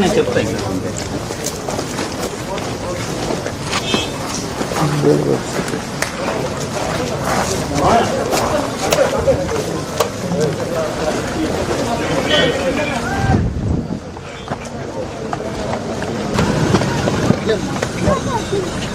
నేను చెప్తాను Yeah. 坐下去